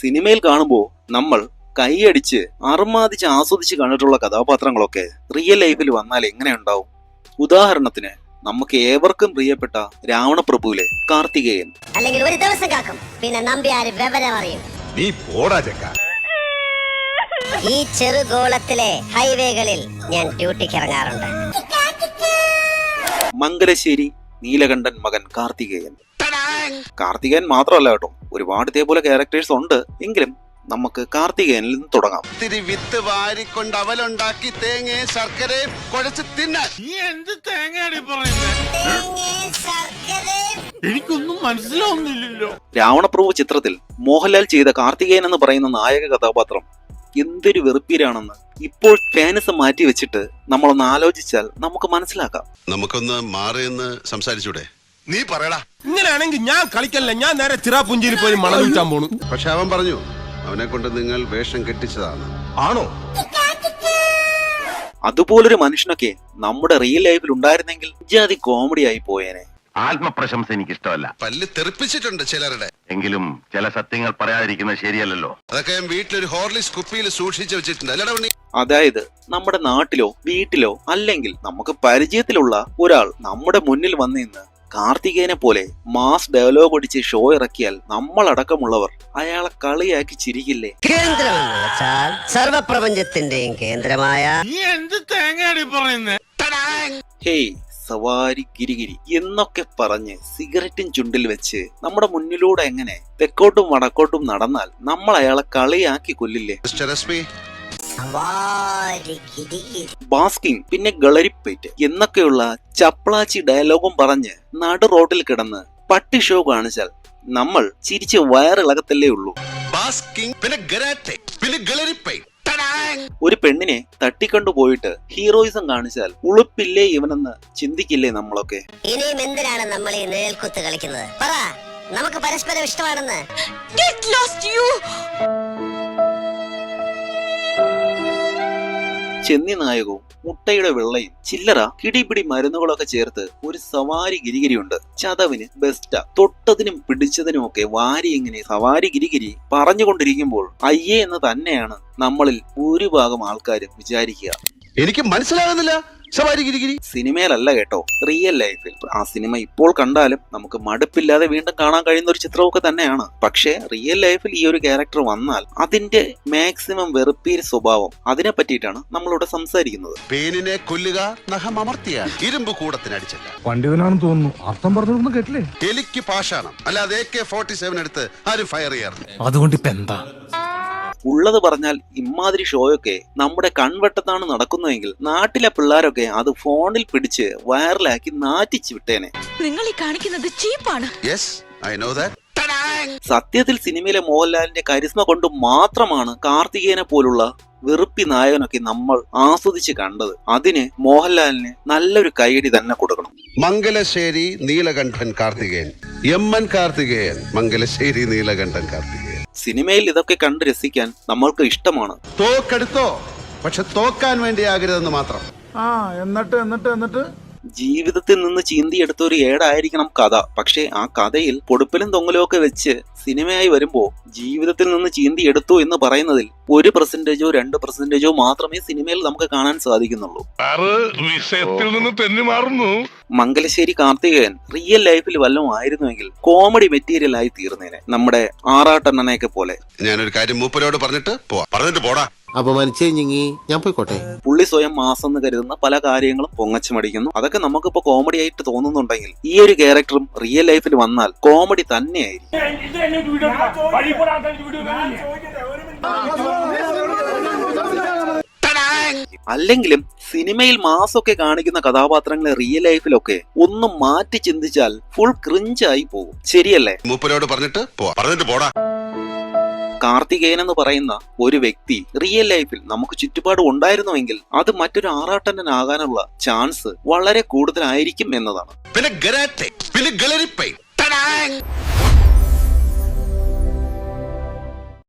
സിനിമയിൽ കാണുമ്പോൾ നമ്മൾ കൈയടിച്ച് അറുമാദിച്ച് ആസ്വദിച്ച് കണ്ടിട്ടുള്ള കഥാപാത്രങ്ങളൊക്കെ റിയൽ ലൈഫിൽ വന്നാൽ എങ്ങനെയുണ്ടാവും ഉദാഹരണത്തിന് നമുക്ക് ഏവർക്കും പ്രിയപ്പെട്ട രാവണപ്രഭുവിലെ കാർത്തികേയൻ. അല്ലെങ്കിൽ ഒരു ദിവസം കാക്കും. പിന്നെ നമ്പ്യാര് വിവരം അറിയും. നീ പോടാ ചെക്ക. ഈ ചെറുഗോളത്തിലെ ഹൈവേകളിൽ ഞാൻ ഡ്യൂട്ടിക്ക് ഇറങ്ങാറുണ്ട്. മംഗലശ്ശേരി നീലകണ്ഠൻ മകൻ കാർത്തികേയൻ. കാർത്തികേയൻ മാത്രമല്ല കേട്ടോ. ഒരുപാട് ഇതേപോലെ ക്യാരക്ടേഴ്സ് ഉണ്ട്. എങ്കിലും നമുക്ക് കാർത്തികേയനിൽ നിന്ന് തുടങ്ങാം. ഇത്തിരി വിത്ത് വാരിക്കൊണ്ട് അവലുണ്ടാക്കി തേങ്ങയും ശർക്കരയും കുഴച്ച് തിന്നാൻ. നീ എന്ത് തേങ്ങയാണ് എനിക്കൊന്നും മനസ്സിലാവുന്നില്ലല്ലോ. രാവണപ്രഭു ചിത്രത്തിൽ മോഹൻലാൽ ചെയ്ത കാർത്തികേയൻ എന്ന് പറയുന്ന നായക കഥാപാത്രം എന്തൊരു വെറുപ്പീരാണെന്ന് ഇപ്പോൾ ഫാനസ് മാറ്റി വെച്ചിട്ട് നമ്മളൊന്ന് ആലോചിച്ചാൽ നമുക്ക് മനസ്സിലാക്കാം. നമുക്കൊന്ന് മാറിയെന്ന് സംസാരിച്ചൂടെ? നീ പറയടാ. ഇങ്ങനെയാണെങ്കിൽ ഞാൻ കളിക്കല്ല. ഞാൻ നേരെ ചിറാപുഞ്ചിയിൽ പോയി മണം വിൽക്കാൻ പോണു. പക്ഷെ അവൻ പറഞ്ഞു അവനെ കൊണ്ട് നിങ്ങൾ വേഷം കെട്ടിച്ചതാണ്. ആണോ? അതുപോലൊരു മനുഷ്യനൊക്കെ നമ്മുടെ റിയൽ ലൈഫിൽ ഉണ്ടായിരുന്നെങ്കിൽ ഇജാതി കോമഡി ആയി പോയേനെ. ആത്മപ്രശംസ എനിക്കിഷ്ടമല്ല. പല്ല് തെറിപ്പിച്ചിട്ടുണ്ട് ചിലരുടെ. എങ്കിലും ചില സത്യങ്ങൾ പറയാതിരിക്കുന്നത് ശരിയല്ലല്ലോ. അതൊക്കെ ഞാൻ വീട്ടിലൊരു ഹോർലിക്സ് കുപ്പിയിൽ സൂക്ഷിച്ചു വെച്ചിട്ടുണ്ട്. അല്ലടാ ഉണ്ണി. അതായത് നമ്മുടെ നാട്ടിലോ വീട്ടിലോ അല്ലെങ്കിൽ നമുക്ക് പരിചയത്തിലുള്ള ഒരാൾ നമ്മുടെ മുന്നിൽ വന്നു നിന്ന് കാർത്തികേയനെ പോലെ മാസ് ഡയലോഗ് അടിച്ച് ഷോ ഇറക്കിയാൽ നമ്മളടക്കമുള്ളവർ അയാളെ കളിയാക്കി ചിരിക്കില്ലേ? കേന്ദ്രം എന്ന് വെച്ചാൽ സർവപ്രപഞ്ചത്തിന്റെയും കേന്ദ്രമായ ഹേയ് സവാരി ഗിരിഗിരി എന്നൊക്കെ പറഞ്ഞ് സിഗരറ്റും ചുണ്ടിൽ വെച്ച് നമ്മുടെ മുന്നിലൂടെ എങ്ങനെ തെക്കോട്ടും വടക്കോട്ടും നടന്നാൽ നമ്മൾ അയാളെ കളിയാക്കി കൊല്ലില്ലേ? ബാസ്കിങ് പിന്നെ ഗളരിപ്പേറ്റ് എന്നൊക്കെയുള്ള ചപ്ലാച്ചി ഡയലോഗും പറഞ്ഞ് നടു റോഡിൽ കിടന്ന് പട്ടി ഷോ കാണിച്ചാൽ നമ്മൾ ചിരിച്ച് വയറിളകത്തല്ലേ ഉള്ളൂ. ബാസ്കിങ് പിന്നെ ഗരാറ്റെ പിന്നെ ഗളരിപ്പൈ ടടാങ്. ഒരു പെണ്ണിനെ തട്ടിക്കൊണ്ടു പോയിട്ട് ഹീറോയിസം കാണിച്ചാൽ ഉളുപ്പില്ലേ ഇവനെന്ന് ചിന്തിക്കില്ലേ നമ്മളൊക്കെ? ഇനിയും എന്തിനാണ് നമ്മൾ ഈ നിഴൽക്കുത്ത് കളിക്കുന്നത്? പറ നമുക്ക് പരസ്പരം ഇഷ്ടമാണെന്ന്. ചെന്നി നായകവും മുട്ടയുടെ വെള്ളയും ചില്ലറ കിടിപിടി മരുന്നുകളൊക്കെ ചേർത്ത് ഒരു സവാരി ഗിരിഗിരിയുണ്ട്. ചതവിന് ബെസ്റ്റ തൊട്ടതിനും പിടിച്ചതിനും ഒക്കെ വാരി ഇങ്ങനെ സവാരി ഗിരിഗിരി പറഞ്ഞുകൊണ്ടിരിക്കുമ്പോൾ അയ്യേ എന്ന് തന്നെയാണ് നമ്മളിൽ ഭൂരിഭാഗം ആൾക്കാരും വിചാരിക്കുക. എനിക്ക് മനസ്സിലാകുന്നില്ല. സിനിമയിലല്ല കേട്ടോ റിയൽ ലൈഫിൽ ആ സിനിമ ഇപ്പോൾ കണ്ടാലും നമുക്ക് മടുപ്പില്ലാതെ വീണ്ടും കാണാൻ കഴിയുന്ന ഒരു ചിത്രമൊക്കെ തന്നെയാണ്. പക്ഷേ റിയൽ ലൈഫിൽ ഈ ഒരു ക്യാരക്ടർ വന്നാൽ അതിന്റെ മാക്സിമം വെറുപ്പീര് സ്വഭാവം അതിനെ പറ്റിയിട്ടാണ് നമ്മളിവിടെ സംസാരിക്കുന്നത്. പേനിനെ കൊല്ലുക നഖം അമർത്തിയാൽ ഇരുമ്പ് കൂടത്തിനടിച്ചല്ല പണ്ഡിതനാണെന്ന് തോന്നുന്നു. അർത്ഥം പറഞ്ഞൊന്നും കേട്ടില്ലേ? എനിക്ക് പാഷാണം. അല്ലാതെ എ കെ ഫോർട്ടി സെവൻ എടുത്ത് ആരും ഫയർ ചെയ്യാറില്ല. അതുകൊണ്ട് ഇപ്പൊ എന്താ ഉള്ളത് പറഞ്ഞാൽ ഇമാതിരി ഷോയൊക്കെ നമ്മുടെ കൺവട്ടത്താണ് നടക്കുന്നതെങ്കിൽ നാട്ടിലെ പിള്ളേരൊക്കെ അത് ഫോണിൽ പിടിച്ച് വൈറലാക്കി നാറ്റിച്ചു വിട്ടേനെ. നിങ്ങൾ ഈ കാണിക്കുന്നത് ചീപ്പാണ്. യെസ് ഐ നോ ദാറ്റ് സത്യത്തിൽ സിനിമയിലെ മോഹൻലാലിന്റെ കരിസ്മ കൊണ്ട് മാത്രമാണ് കാർത്തികേയനെ പോലുള്ള വെറുപ്പി നായകനൊക്കെ നമ്മൾ ആസ്വദിച്ച് കണ്ടത്. അതിന് മോഹൻലാലിന് നല്ലൊരു കൈയടി തന്നെ കൊടുക്കണം. Mangalassery Neelakantan Karthikeyan. M N Karthikeyan Mangalassery Neelakantan Karthikeyan. സിനിമയിൽ ഇതൊക്കെ കണ്ട് രസിക്കാൻ നമ്മൾക്ക് ഇഷ്ടമാണ്. തോക്കെടുത്തോ? പക്ഷെ തോക്കാൻ വേണ്ടിയാകരുതെന്ന് മാത്രം. ആ എന്നിട്ട് എന്നിട്ട് എന്നിട്ട്? ജീവിതത്തിൽ നിന്ന് ചീന്തിയെടുത്ത ഒരു ഏടായിരിക്കണം കഥ. പക്ഷേ ആ കഥയിൽ പൊടുപ്പിലും തൊങ്ങലും ഒക്കെ വെച്ച് സിനിമയായി വരുമ്പോൾ ജീവിതത്തിൽ നിന്ന് ചീന്തിയെടുത്തു എന്ന് പറയുന്നതിൽ ഒരു പെർസെന്റേജോ രണ്ട് പെർസെന്റേജോ മാത്രമേ സിനിമയിൽ നമുക്ക് കാണാൻ സാധിക്കുന്നുള്ളൂ. വിഷയത്തിൽ നിന്ന് തെന്നി മാറുന്നു. മംഗലശ്ശേരി കാർത്തികേയൻ റിയൽ ലൈഫിൽ വല്ലതും ആയിരുന്നുവെങ്കിൽ കോമഡി മെറ്റീരിയൽ ആയി തീർന്നേനെ. നമ്മുടെ ആറാട്ടെണ്ണനെയൊക്കെ പോലെ. ഞാനൊരു കാര്യം മൂപ്പരോട് പറഞ്ഞിട്ട് പോവാ. പറഞ്ഞിട്ട് പോടാ. അപമാനിച്ചേ ഞിങ്ങി. ഞാൻ പോയിക്കോട്ടെ. പുള്ളി സ്വയം മാസം എന്ന് കരുതുന്ന പല കാര്യങ്ങളും പൊങ്ങച്ചുമടിക്കുന്നു. അതൊക്കെ നമുക്കിപ്പോ കോമഡി ആയിട്ട് തോന്നുന്നുണ്ടെങ്കിൽ ഈ ഒരു ക്യാരക്ടറും റിയൽ ലൈഫിൽ വന്നാൽ കോമഡി തന്നെയായിരിക്കും. അല്ലെങ്കിലും സിനിമയിൽ മാസമൊക്കെ കാണിക്കുന്ന കഥാപാത്രങ്ങളെ റിയൽ ലൈഫിലൊക്കെ ഒന്നും മാറ്റി ചിന്തിച്ചാൽ ഫുൾ ക്രിഞ്ചായി പോകും. ശരിയല്ലേ? മൂപ്പരോട് പറഞ്ഞിട്ട് പോവാ. പറഞ്ഞിട്ട് പോടാ. കാർത്തികേയൻ എന്ന് പറയുന്ന ഒരു വ്യക്തി റിയൽ ലൈഫിൽ നമുക്ക് ചുറ്റുപാട് ഉണ്ടായിരുന്നുവെങ്കിൽ അത് മറ്റൊരു ആറാട്ടനാകാനുള്ള ചാൻസ് വളരെ കൂടുതലായിരിക്കും എന്നതാണ് പിന്നെ പിന്നെ.